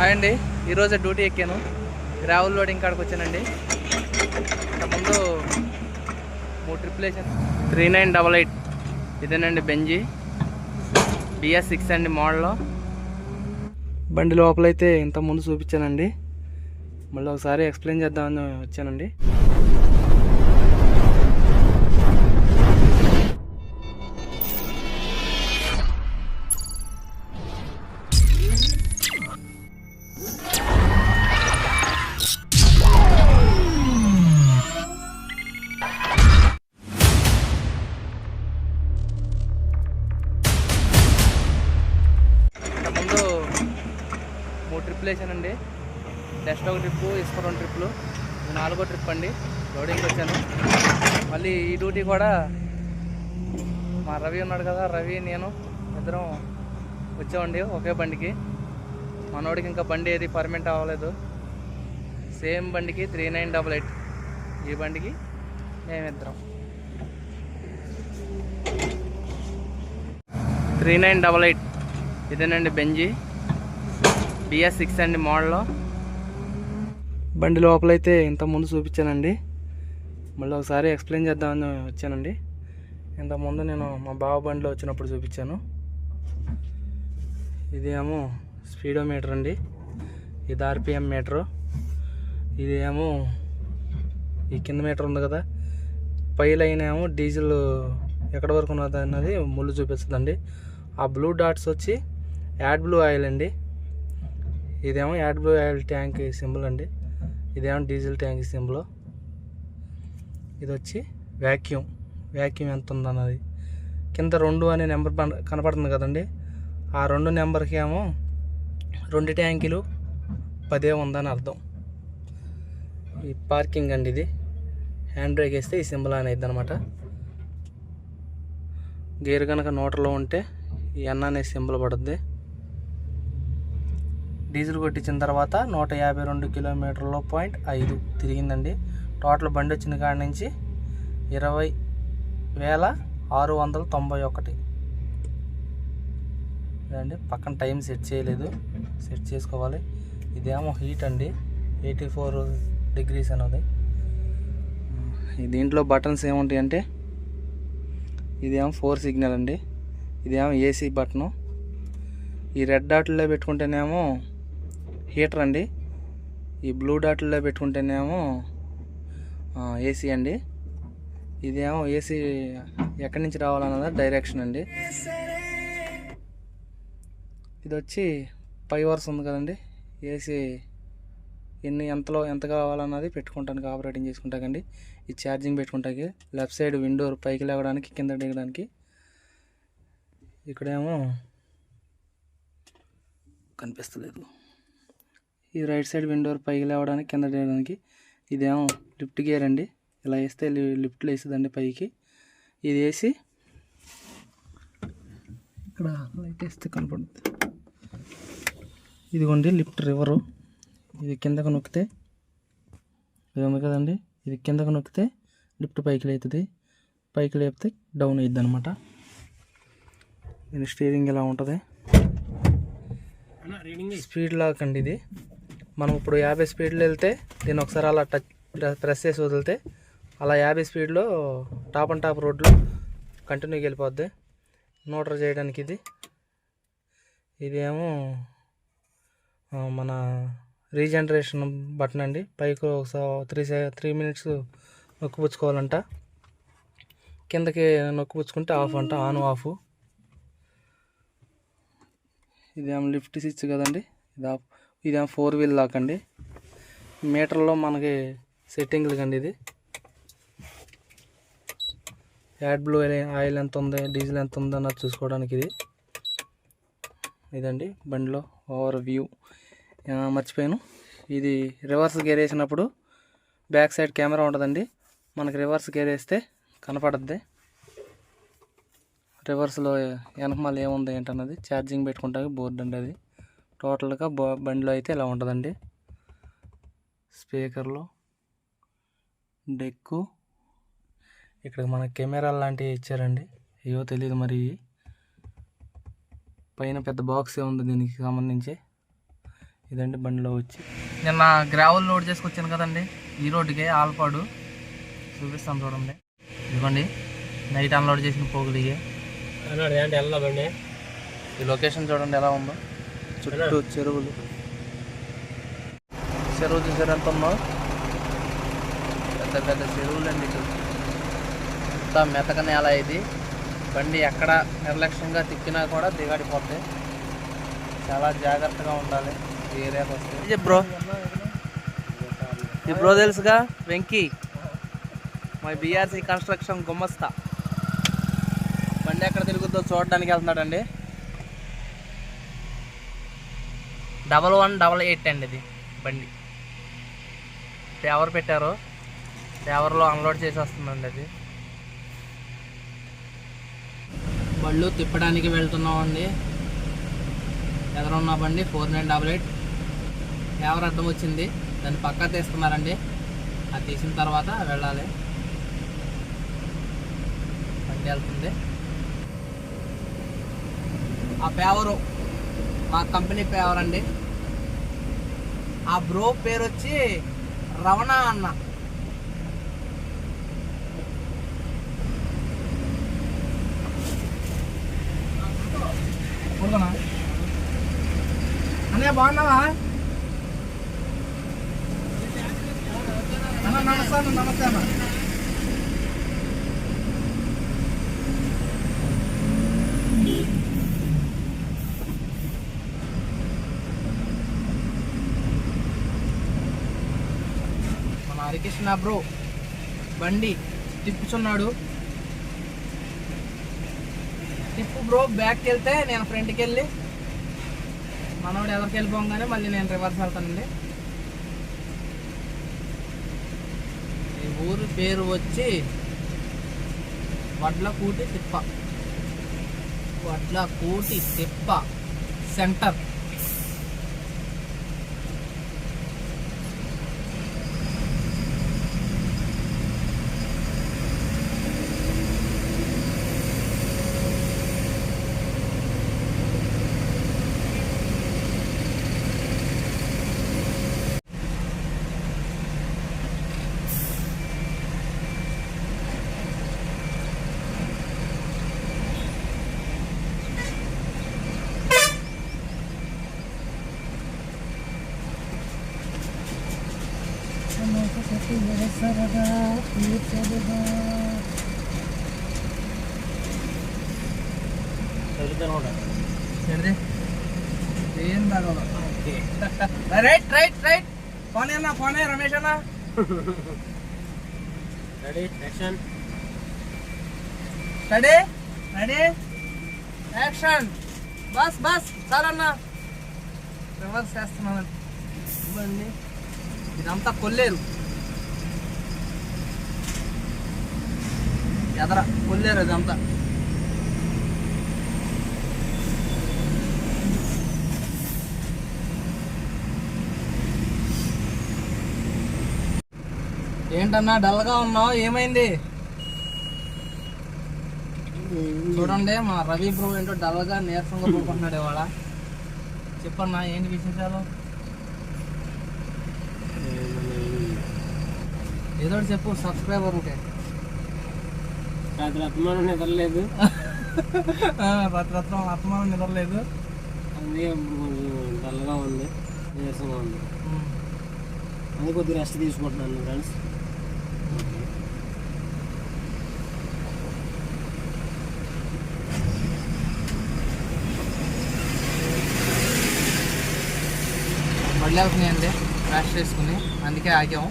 Hi అండి. ఈరోజు duty ఎక్కాను. గ్రావెల్ లోడింగ్ కాడికి వచ్చానండి. ముందు మూడు ట్రిపుల్ వేసాను త్రీ నైన్ డబల్ ఎయిట్. ఇదేనండి బెంజీ. బిఎస్ సిక్స్ అండి మోడల్లో బండి లోపలైతే ఇంత ముందు చూపించానండి. మళ్ళీ ఒకసారి ఎక్స్ప్లెయిన్ చేద్దామని వచ్చానండి. ట్రిప్లు. నాలుగో ట్రిప్ అండి. లోడింగ్కి వచ్చాను. మళ్ళీ ఈ డ్యూటీ కూడా మా రవి ఉన్నాడు కదా రవి నేను ఇద్దరం వచ్చామండి ఒకే బండికి. మనోడికి ఇంకా బండి ఏది పర్మనెంట్ అవ్వలేదు. సేమ్ బండికి త్రీ నైన్ డబల్ ఎయిట్. ఈ బండికి మేమిద్దరం. Three nine double eight. ఇదేనండి బెంజీ. బిఎస్ సిక్స్ అండి మోడల్లో బండి లోపలైతే ఇంతకుముందు ముందు చూపించానండి. మళ్ళీ ఒకసారి ఎక్స్ప్లెయిన్ చేద్దామని వచ్చానండి. ఇంతకుముందు నేను మా బావ బండిలో వచ్చినప్పుడు చూపించాను. ఇదేమో స్పీడోమీటర్ అండి. ఇది ఆర్పిఎం మీటరు. ఇదేమో ఈ కింద మీటర్ ఉంది కదా. పై లైన్ ఏమో డీజిల్ ఎక్కడ వరకు ఉన్నది అన్నది ముళ్ళు చూపిస్తుందండి. ఆ బ్లూ డాట్స్ వచ్చి యాడ్ బ్లూ ఆయిల్ అండి. ఇదేమో add blue oil tank symbol అండి. ఇదేమో డీజిల్ ట్యాంక్ సింబల్? ఇది వచ్చి వ్యాక్యూమ్. వ్యాక్యూమ్ ఎంత ఉందన్నది కింద రెండు అనే నెంబర్ కనపడుతుంది కదండి. ఆ రెండు నెంబర్కి ఏమో రెండు ట్యాంకులు పదే ఉందని అర్థం. ఈ పార్కింగ్ అండి ఇది. హ్యాండ్ బ్రేక్ వేస్తే ఈ సింబల్ అనేది అనమాట గేర్ కనుక నోటలో ఉంటే ఈ ఎన్ అనే సింబల్ పడుద్ది. డీజిల్ కొట్టించిన తర్వాత నూట యాభై రెండు కిలోమీటర్లో పాయింట్ ఐదు తిరిగిందండి. టోటల్ బండి వచ్చిన కాడ నుంచి ఇరవై వేల ఆరు వందల తొంభై ఒకటి. అండి పక్కన టైం సెట్ చేయలేదు. సెట్ చేసుకోవాలి. ఇదేమో హీట్ అండి. ఎయిటీ ఫోర్ డిగ్రీస్ అనేది. దీంట్లో బటన్స్ ఏముంటాయి అంటే ఇదేమో ఫోర్ సిగ్నల్ అండి. ఇదేమో ఏసీ బటను. ఈ రెడ్ డాట్లో పెట్టుకుంటేనేమో హీటర్ అండి. ఈ బ్లూ డాట్లో పెట్టుకుంటేనేమో ఏసీ అండి. ఇదేమో ఏసీ ఎక్కడి నుంచి రావాలన్నది డైరెక్షన్ అండి. ఇది వచ్చి పై వరుస ఉంది కదండి. ఏసీ ఎన్ని ఎంతలో ఎంత కావాలన్నది పెట్టుకుంటానికి ఆపరేటింగ్ చేసుకుంటాకండి. ఈ ఛార్జింగ్ పెట్టుకుంటాకి లెఫ్ట్ సైడ్ విండో పైకి లేవడానికి కింద దిగడానికి. ఇక్కడేమో కనిపిస్తలేదు. ఈ రైట్ సైడ్ విండో పైకి లేవడానికి కింద దిగడానికి ఇదేమో లిఫ్ట్ గేర్ అండి. ఇలా వేస్తే లిఫ్ట్లో వేస్తుందండి పైకి. ఇది వేసి ఇక్కడ లైట్ వేస్తే కనపడుతుంది. ఇదిగోండి లిఫ్ట్ రివరు. ఇది కిందకు నొక్కితే ఇది ఉంది కదండి. ఇది కిందకు నొక్కితే లిఫ్ట్ పైకి లేతుంది. పైకి లేపితే డౌన్ అయ్యిద్ది అనమాట దీని స్టీరింగ్ ఇలా ఉంటుంది? స్పీడ్ లాక్ అండి ఇది. మనం ఇప్పుడు యాభై స్పీడ్లో వెళ్తే దీన్ని ఒకసారి అలా టచ్ ప్రెస్ చేసి వదిలితే అలా యాభై స్పీడ్లో టాప్ అండ్ టాప్ రోడ్లో కంటిన్యూగా వెళ్ళిపోద్ది. నోటర్ చేయడానికి ఇది. ఇదేమో మన రీజనరేషన్ బటన్ అండి. పైకి ఒకసారి త్రీ త్రీ మినిట్స్ నొక్కుపుచ్చుకోవాలంట కిందకి నొక్కుపుచ్చుకుంటే ఆఫ్ అంట ఆన్ ఆఫ్. ఇదేమో లిఫ్ట్ స్విచ్ కదండి. ఇది ఆఫ్. ఇదేమో ఫోర్ వీల్ లాక్ అండి. మీటర్లో మనకి సెట్టింగ్లు కండి ఇది. యాడ్ బ్లూ ఆయిల్ ఎంత ఉంది డీజిల్ ఎంత ఉంది అన్నది చూసుకోవడానికి ఇది. ఇదండి బండిలో ఓవర్ వ్యూ. మర్చిపోయాను. ఇది రివర్స్ గేర్ వేసినప్పుడు బ్యాక్ సైడ్ కెమెరా ఉంటుందండి. మనకి రివర్స్ గేర్ వేస్తే కనపడద్ది. రివర్స్లో వెనకమాల ఏముంది ఏంటన్నది? ఛార్జింగ్ పెట్టుకుంటానికి బోర్డు అండి అది. టోటల్గా బో బండిలో అయితే ఇలా ఉంటుందండి? స్పీకర్లు డెక్కు. ఇక్కడ మన కెమెరా లాంటివి ఇచ్చారండి. అయ్యో తెలియదు మరి. పైన పెద్ద బాక్స్ ఉంది దీనికి సంబంధించి? ఇదండి బండిలో వచ్చి. నిన్న గ్రావెల్ లోడ్ చేసుకొచ్చాను కదండి. ఈ రోడ్డుకి ఆల్పాడు. చూపిస్తాను చూడండి. ఇదిగోండి. నైట్ అన్లోడ్ చేసిన పోగులు ఇవి. ఏంటి వెళ్ళా బండి ఈ లొకేషన్ చూడండి ఎలా ఉందో. చుట్టూ చెరువులు. చెరువు చూసారు పెద్ద పెద్ద చెరువులు అండి అంతా మెతక నేల ఇది. బండి ఎక్కడ నిర్లక్ష్యంగా తిక్కినా కూడా దిగాడిపోతాయి చాలా జాగ్రత్తగా ఉండాలి ఏరియాకి వస్తే. బ్రో? ఈ బ్రో తెలుసుగా? వెంకీ. మై బీఆర్సీ కన్స్ట్రక్షన్ గుమ్మస్తా బండి ఎక్కడ తిరుగుద్దో చూడడానికి వెళ్తున్నాడండి. డబల్ వన్ డబల్ ఎయిట్ అండి ఇది బండి. పేవర్ పెట్టారు? పేవర్లో అన్లోడ్ చేసి వస్తుందండి అది? బళ్ళు తిప్పడానికి వెళ్తున్నామండి. ఎదురున్న బండి four nine double eight. Paver అడ్డం వచ్చింది? దాన్ని పక్కా తీస్తున్నారండి. అది తీసిన తర్వాత వెళ్ళాలి. బండి వెళ్తుంది. ఆ పేవరు మా కంపెనీ పేవర్ అండి ఆ బ్రో పేరు వచ్చి రవణ అన్న. అన్నయ్య బాగున్నావా? అన్న నమస్తే అన్న నమస్తే అన్న. హరికృష్ణ బ్రో? బండి తిప్పుచున్నాడు. తిప్పు బ్రో బ్యాక్కి వెళ్తే నేను ఫ్రంట్కి వెళ్ళి మనోడు ఎవరికి వెళ్ళిపోగానే మళ్ళీ నేను రివర్స్ వెళ్తానండి. ఈ ఊరు పేరు వచ్చి వడ్ల కూటి తిప్ప. వడ్ల కూటి తిప్ప సెంటర్. ఏంటిది? ఏం బాగోదు రైట్ రైట్ రైట్. ఫోన్ అన్న ఫోన్ రమేష్ అన్న. Ready action ready ready action bus bus చాలన్న. Reverse చేస్తున్నాను. ఇదంతా కొల్లేరు. ఎదర కొల్లేరు అదంతా ఏంటన్నా డల్గా ఉన్నావు? ఏమైంది? చూడండి మా రవి బ్రో ఏంటో డల్గా నీరసంగా పోకుంటున్నాడు ఇవాళ. చెప్పన్నా ఏంటి విశేషాలు? ఏదో చెప్పు సబ్స్క్రైబర్ రాత్రి అభిమానం నిద్రలేదు. రత్నం అత్మానం నిద్రలేదు. అందుకే కొంచెం డల్గా ఉంది. నీరసంగా ఉంది. అందుకే కొద్దిగా రెస్ట్ తీసుకుంటున్నాను ఫ్రెండ్స్. మళ్ళీ అవుతున్నాయండి క్రాష్ చేసుకుని. అందుకే ఆగాము.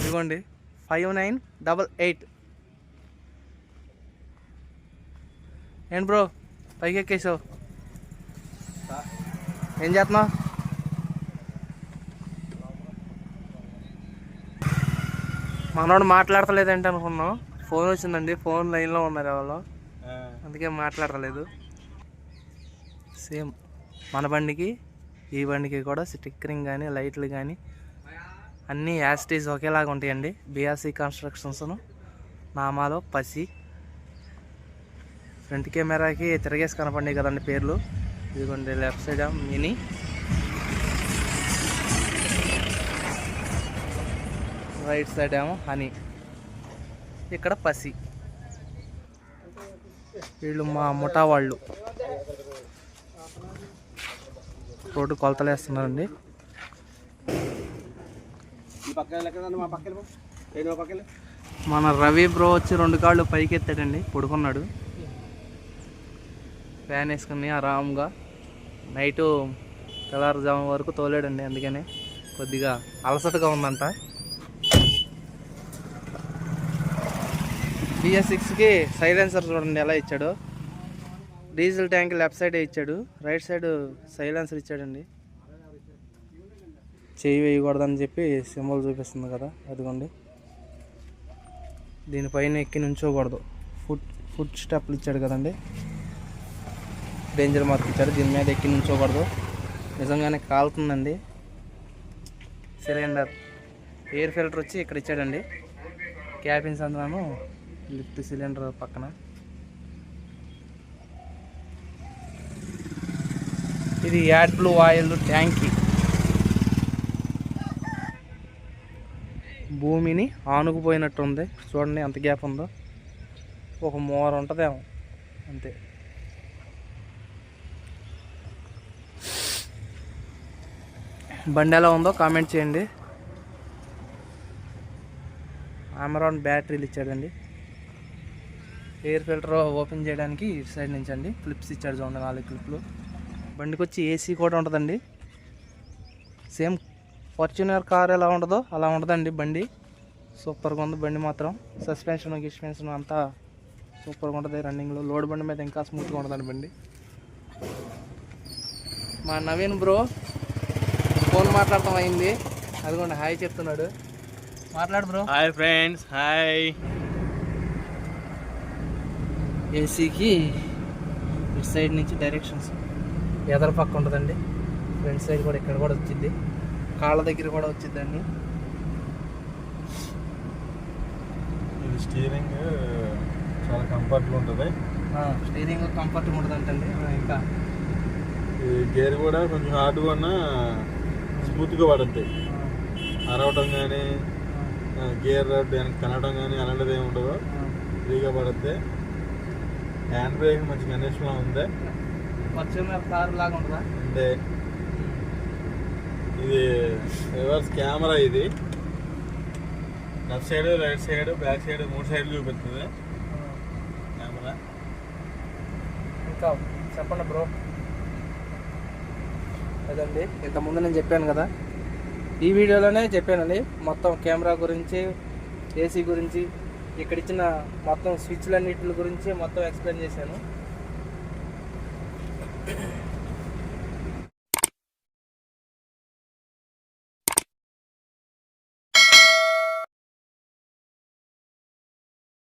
ఇదిగోండి. Five nine double eight. ఏంటి బ్రో? పైకి ఎక్కేసావు ఏం చేస్తున్నావు? మనోడు మాట్లాడతలేదంటే అనుకున్నాం ఫోన్ వచ్చిందండి. ఫోన్ లైన్లో ఉన్నారు ఎవరో. అందుకే మాట్లాడలేదు సేమ్ మన బండికి ఈ బండికి కూడా స్టిక్కరింగ్ కానీ లైట్లు కానీ అన్నీ యాస్టీస్ ఒకేలాగా ఉంటాయండి. బీఆర్సీ కన్స్ట్రక్షన్స్ను నామాలో పసి ఫ్రంట్ కెమెరాకి తిరగేసి కనపడి కదండి పేర్లు. ఇదిగోండి left side mini. Right side ఏమో హనీ. ఇక్కడ పసి. వీళ్ళు మా ముఠా వాళ్ళు. రోడ్డు కొలతలేస్తున్నారండి మన రవి బ్రో వచ్చి రెండు కాళ్ళు పైకి ఎత్తాడండి పడుకున్నాడు. ఫ్యాన్ వేసుకుని ఆరామ్గా నైటు తెల్లారుజాము వరకు తోలేడండి అందుకనే కొద్దిగా అలసటగా ఉందంట. బిఎస్ సిక్స్కి సైలెన్సర్ చూడండి ఎలా ఇచ్చాడు. డీజిల్ ట్యాంక్ లెఫ్ట్ సైడే ఇచ్చాడు రైట్ సైడ్ సైలెన్సర్ ఇచ్చాడండి. చేయి వేయకూడదని చెప్పి సింబల్ చూపిస్తుంది కదా అదిగోండి. దీనిపైన ఎక్కి నుంచోకూడదు. ఫుట్ ఫుట్ స్టెప్లు ఇచ్చాడు కదండి. డేంజర్ మార్క్ ఇచ్చాడు దీని మీద ఎక్కి నుంచోకూడదు. నిజంగానే కాలుతుందండి. సిలిండర్. ఎయిర్ ఫిల్టర్ వచ్చి ఇక్కడ ఇచ్చాడండి. క్యాబిన్స్ అందులోను లిఫ్ట్ సిలిండర్ పక్కన. ఇది యాడ్ బ్లూ ఆయిల్ ట్యాంకీ. భూమిని ఆనుకుపోయినట్టు ఉంది చూడండి ఎంత గ్యాప్ ఉందో. ఒక మోర ఉంటుందేమో. అంతే. బండి ఎలా ఉందో కామెంట్ చేయండి. అమరాన్ బ్యాటరీలు ఇచ్చాడండి. ఎయిర్ ఫిల్టర్ ఓపెన్ చేయడానికి ఇటు సైడ్ నుంచి అండి. క్లిప్స్ ఇచ్చాడు చూడండి నాలుగు క్లిప్లు బండికి వచ్చి ఏసీ కూడా ఉంటుందండి. సేమ్ ఫార్చునర్ కార్ ఎలా ఉండదో అలా ఉండదండి బండి. సూపర్గా ఉంది బండి మాత్రం. సస్పెన్షన్ గిస్పెన్షన్ అంతా సూపర్గా ఉంటుంది రన్నింగ్లో లోడ్ బండి మీద ఇంకా స్మూత్గా ఉంటుందండి బండి. మా నవీన్ బ్రో ఫోన్ మాట్లాడటం అయింది. అదిగోండి హాయ్ చెప్తున్నాడు. మాట్లాడు బ్రో. Hi friends hi. ఏసీకి ఇటు సైడ్ నుంచి డైరెక్షన్స్. ఎదర పక్క ఉంటుందండి. ఫ్రంట్ సైడ్ కూడా ఇక్కడ కూడా వచ్చింది. కాళ్ళ దగ్గర కూడా వచ్చిందండి ఇది స్టీరింగ్ చాలా కంఫర్ట్గా ఉంటుంది. స్టీరింగ్ కంఫర్ట్గా ఉంటుందంటండి. ఇంకా ఈ గేర్ కూడా కొంచెం హార్డ్గా ఉన్నా స్మూత్గా పడుతుంది అరవటం కానీ గేర్ దానికి కనడం కానీ అలాంటిది ఏమి ఉండదు. ఫ్రీగా పడుతుంది హ్యాండ్ బ్రేక్ మంచి కండిషన్లో ఉంది. అంటే ఇది రివర్స్ కెమెరా ఇది. Left side right side back side మూడు సైడ్లు చూపిస్తుంది కెమెరా. ఇంకా చెప్పండి బ్రో. అదండి ఇంతకుముందు నేను చెప్పాను కదా. ఈ వీడియోలోనే చెప్పానండి మొత్తం కెమెరా గురించి ఏసీ గురించి ఇక్కడ ఇచ్చిన మొత్తం స్విచ్లన్నిటి గురించి మొత్తం ఎక్స్ప్లెయిన్ చేశాను.